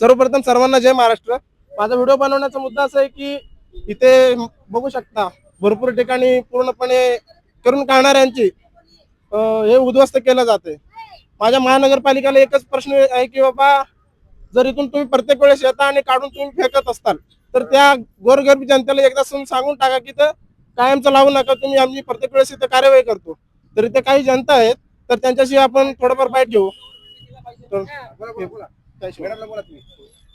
सर्वप्रथम सर्वांना जय महाराष्ट्र. माझा व्हिडिओ बनवण्याचा मुद्दा असा आहे की इथे बघू शकता भरपूर ठिकाणी पूर्णपणे करून काढणाऱ्यांची हे उद्ध्वस्त केलं जाते. माझ्या महानगरपालिकेला एकच प्रश्न आहे की बाबा जर इथून तुम्ही प्रत्येक वेळेस येता आणि काढून तुम्ही फेकत असताल तर त्या गोरगरीब जनतेला एकदा सांगून टाका की तर कायमचं लावू नका तुम्ही आम्ही प्रत्येक वेळेस इथे कार्यवाही करतो. तर इथे काही जनता आहेत तर त्यांच्याशी आपण थोडंफार बाईट घेऊ तर-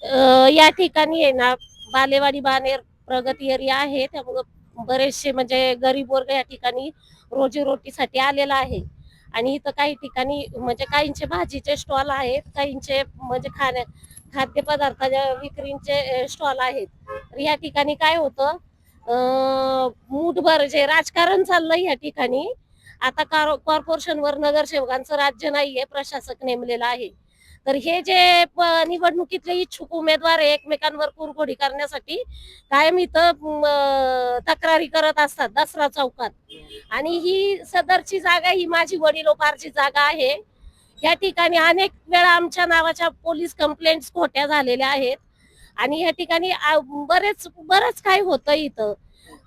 अ, या ठिकाणी आहे ना बालेवाडी बानेर प्रगती एरिया आहे. त्यामुळं बरेचसे म्हणजे गरीब वर्ग या ठिकाणी रोजीरोटीसाठी आलेला आहे. आणि इथं काही ठिकाणी म्हणजे काहींचे भाजीचे स्टॉल आहेत काहींचे म्हणजे खाण्या खाद्यपदार्थाच्या विक्रींचे स्टॉल आहेत. तर या ठिकाणी काय होतं अं, मूठभर जे राजकारण चाललंय या ठिकाणी आता कॉर्पोरेशनवर नगरसेवकांचं राज्य नाहीये प्रशासक नेमलेला आहे. तर हे जे निवडणुकीतले इच्छुक उमेदवार आहे एकमेकांवर कुरघोडी करण्यासाठी कायम इथं तक्रारी करत असतात दसरा चौकात. आणि ही सदरची जागा ही माझी वडिलोपारची जागा आहे. या ठिकाणी अनेक वेळा आमच्या नावाच्या पोलीस कंप्लेंट खोट्या झालेल्या आहेत. आणि या ठिकाणी बरेच बरंच काय होतं इथं.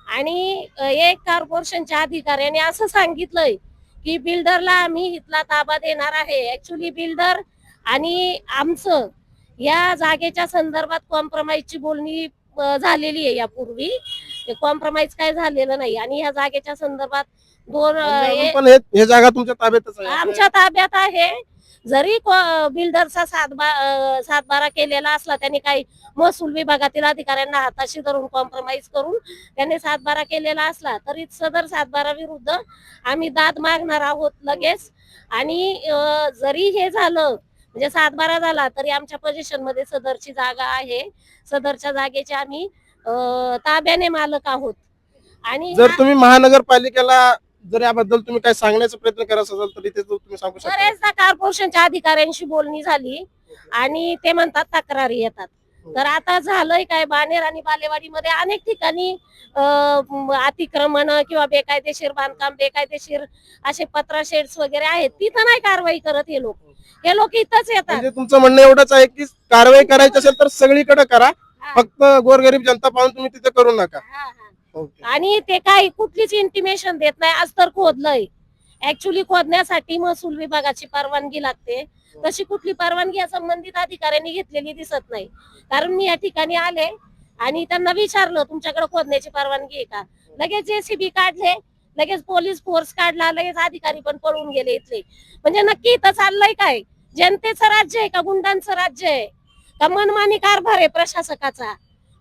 आणि एक कॉर्पोरेशनच्या अधिकाऱ्याने असं सांगितलंय की बिल्डरला आम्ही इथला ताबा देणार आहे. ऍक्च्युली बिल्डर आणि आमचं या जागेच्या संदर्भात कॉम्प्रोमाइजची बोलणी झालेली आहे यापूर्वी. कॉम्प्रोमाइज काय झालेलं नाही. आणि या जागेच्या संदर्भात दोन पण हे हे जागा तुमच्या ताब्यातच आहे. आमच्या ताब्यात आहे. जरी को- बिल्डरचा सातबा अ, सातबारा केलेला असला त्यांनी काही महसूल विभागातील अधिकाऱ्यांना हाताशी धरून कॉम्प्रोमाइज करून त्यांनी सातबारा केलेला असला तरी सदर सातबारा विरुद्ध आम्ही दाद मागणार आहोत लगेच. आणि अ, जरी हे झालं म्हणजे सातबारा झाला तरी आमच्या पोझिशनमध्ये सदरची जागा आहे. सदरच्या जागेचे आम्ही ताब्याने मालक आहोत. आणि जर तुम्ही महानगरपालिकेला जर याबद्दल तुम्ही काय सांगण्याचा प्रयत्न करत असाल तर इथे तो तुम्ही सांगू शकता. बरेचदा कॉर्पोरेशनच्या अधिकाऱ्यांशी बोलणी झाली आणि ते म्हणतात तक्रारी येतात. तर आता झालंय काय? बानेर आणि बालेवाडीमध्ये अनेक ठिकाणी अतिक्रमण किंवा बेकायदेशीर बांधकाम बेकायदेशीर असे पत्रा शेड्स वगैरे आहेत. तिथं नाही कारवाई करत हे लोक. हे लोक इथंच येतात. म्हणजे तुमचं म्हणणं एवढंच आहे की कारवाई करायची असेल तर सगळीकडे करा. फक्त गोरगरीब जनता पाहून तुम्ही तिथे करू नका. हा, हा. ओके. आणि ते काही कुठलीच इंटिमेशन देत नाही. आज तर खोदलंय. ऍक्च्युली खोदण्यासाठी महसूल विभागाची परवानगी लागते. तशी कुठली परवानगी या संबंधित अधिकाऱ्यांनी घेतलेली दिसत नाही. कारण मी या ठिकाणी आले आणि त्यांना विचारलं तुमच्याकडे खोदण्याची परवानगी आहे का? लगेच जेसीबी काढले. लगेच पोलीस फोर्स काढला लगेच अधिकारी पण पळून गेले इथले. म्हणजे नक्की इथं चाललंय काय? जनतेचं राज्य आहे का? गुंडांचं राज्य आहे? का मनमानी कारभार आहे प्रशासकाचा?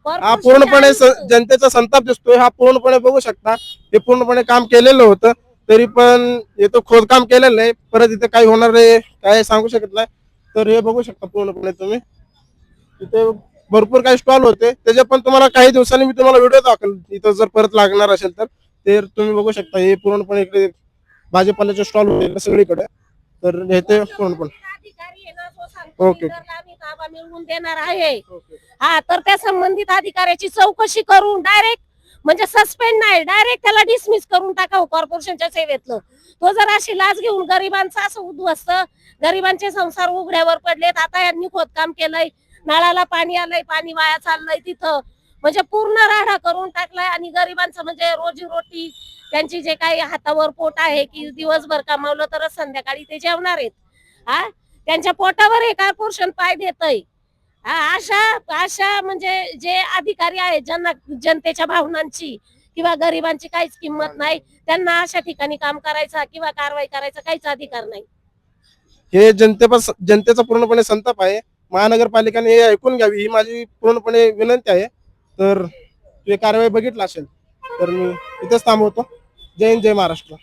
हा पूर्णपणे जनतेचा संताप दिसतोय. हा पूर्णपणे बघू शकता. हे पूर्णपणे काम केलेलं होतं. तरी पण हे तो खोदकाम केलेलं आहे परत इथे काही होणार आहे काय सांगू शकत नाही. तर हे बघू शकता पूर्णपणे तुम्ही. इथे भरपूर काही स्टॉल होते. त्याचे पण तुम्हाला काही दिवसांनी मी तुम्हाला व्हिडिओ दाखल इथं जर परत लागणार असेल तर. ते तुम्ही बघू शकता हे पूर्णपणे इकडे भाजीपाल्याचे स्टॉल होते सगळीकडे. तर हे ते पूर्णपणे. अधिकारी आहे ना तो सांगतो ओके. बिल्डरला आम्ही ताबा मिळवून देणार आहे. हा तर त्या संबंधित अधिकाऱ्याची चौकशी करून डायरेक्ट म्हणजे सस्पेंड नाही डायरेक्ट त्याला डिसमिस करून टाकावं कॉर्पोरेशनच्या सेवेतलं. तो जर अशी लाच घेऊन गरिबांचं असं उद्ध्वस्त गरिबांचे संसार उघड्यावर पडलेत आता यांनी खोदकाम केलंय. नळाला पाणी आलंय पाणी वाया चाललंय तिथं. म्हणजे पूर्ण राडा करून टाकलाय आणि गरिबांचं म्हणजे रोजी रोटी त्यांची जे काही हातावर पोट आहे की दिवसभर कमावलं तरच संध्याकाळी ते जेवणार आहेत. हा? त्यांच्या पोटावर हे कॉर्पोरेशन पाय देतय. हा अशा अशा म्हणजे जे अधिकारी आहेत ज्यांना जनतेच्या भावनांची किंवा गरिबांची काहीच किंमत नाही त्यांना अशा ठिकाणी काम करायचा किंवा कारवाई करायचा काहीच अधिकार नाही. हे जनते जनतेचा पूर्णपणे संताप आहे. महानगरपालिकेने हे ऐकून घ्यावी ही माझी पूर्णपणे विनंती आहे. तर तू कारवाई बघितला असेल तर मी इथेच थांबवतो. जय हिंद जय महाराष्ट्र.